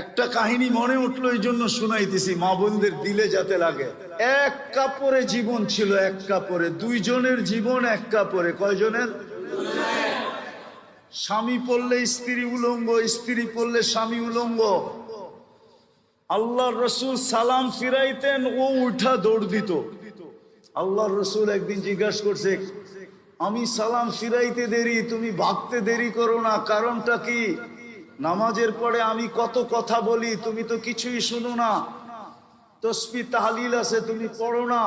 একটা কাহিনী মনে উঠল, এই জন্য শুনাইতেছি, মা বোনদের দিলে যাতে লাগে। এক কাপড়ে জীবন ছিল, এক কাপড়ে, দুইজনের জীবন এক কাপড়ে, কয়জনের? স্বামী পড়লে স্ত্রী উলঙ্গ, স্ত্রী পড়লে স্বামী উলঙ্গ। আল্লাহ রসুল সালাম ফিরাইতেন, ও উঠা দৌড় দিত। আল্লাহ রসুল একদিন জিজ্ঞাসা করছে, আমি সালাম ফিরাইতে দেরি, তুমি ভাবতে দেরি করো না, কারণটা কি? নামাজের পরে আমি কত কথা বলি, তুমি তো কিছুই শুনো না। তসবি তাহলিল আছে, তুমি পড়ো না।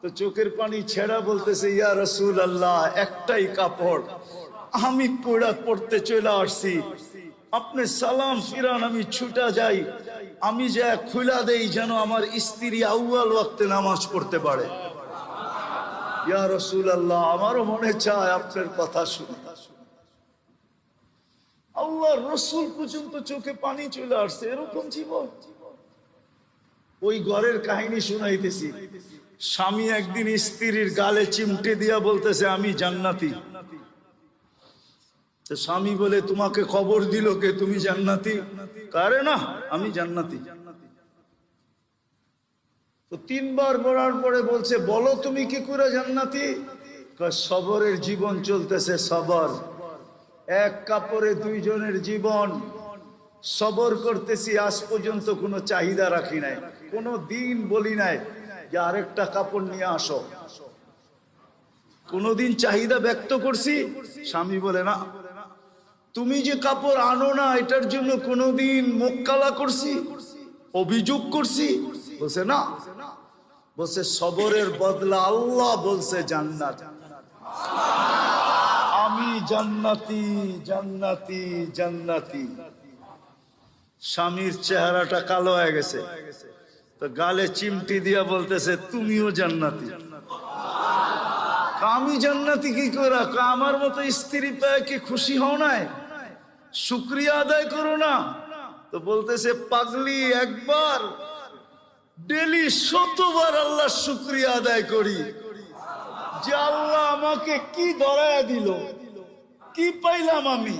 তো চোখের পানি ছেড়া বলতেছে, ইয়া রসুল আল্লাহ একটাই কাপড়, আমি পোড়া পড়তে চলে আসছি। আপনি সালাম ফিরান, আমি ছুটা যাই। আমি যা খুলা দেই যেন আমার স্ত্রী আউয়াল ওয়াক্তে নামাজ পড়তে পারে। ইয়া রসুল আল্লাহ আমারও মনে চায় আপনার কথা শুনে। আল্লাহ রসুল পর্যন্ত চোখে পানি চলে আসছে, এরকম জীবন। ওই ঘরের কাহিনী শুনাইতেছি। স্বামী একদিন স্ত্রীর গালে চিমটে দিয়া বলতেছে, আমি জান্নাতি। স্বামী বলে, তোমাকে খবর দিল কে? তুমি জান্নাতি? কারে না, আমি জান্নাতি। তো তিনবার বলার পরে বলছে, বলো তুমি কি করে জান্নাতি? সবরের জীবন চলতেছে সবর। এক কাপড়ে দুইজনের জীবন। সবর করতেছি, আজ পর্যন্ত কোনো চাহিদা রাখি নাই। কোনো দিন বলি নাই যে আরেকটা কাপড় নিয়ে আসো। কোনোদিন চাহিদা ব্যক্ত করছি, স্বামী বলে না। তুমি যে কাপড় আনো না, এটার জন্য কোনোদিন মোক্কালা করছি, অভিযোগ করছি, বলছে না। বলছে, সবরের বদলা আল্লাহ বলছে জান্নাত। জান্নাতি জান্নাতি জান্নাতি। স্বামীর চেহারাটা কালো হয়ে গেছে। তো গালে চিমটি দিয়া বলতেছে, তুমিও জান্নাতি। আমি জান্নাতি কি করে আমার মতো স্ত্রী পেয়ে কি খুশি হও নাই? শুক্রিয়া আদায় করো না। তো বলতেছে, পাগলি, একবার, ডেলি শতবার আল্লাহ শুক্রিয়া আদায় করি। যে আল্লাহ আমাকে কি ধরায় দিল? কি পাইলাম আমি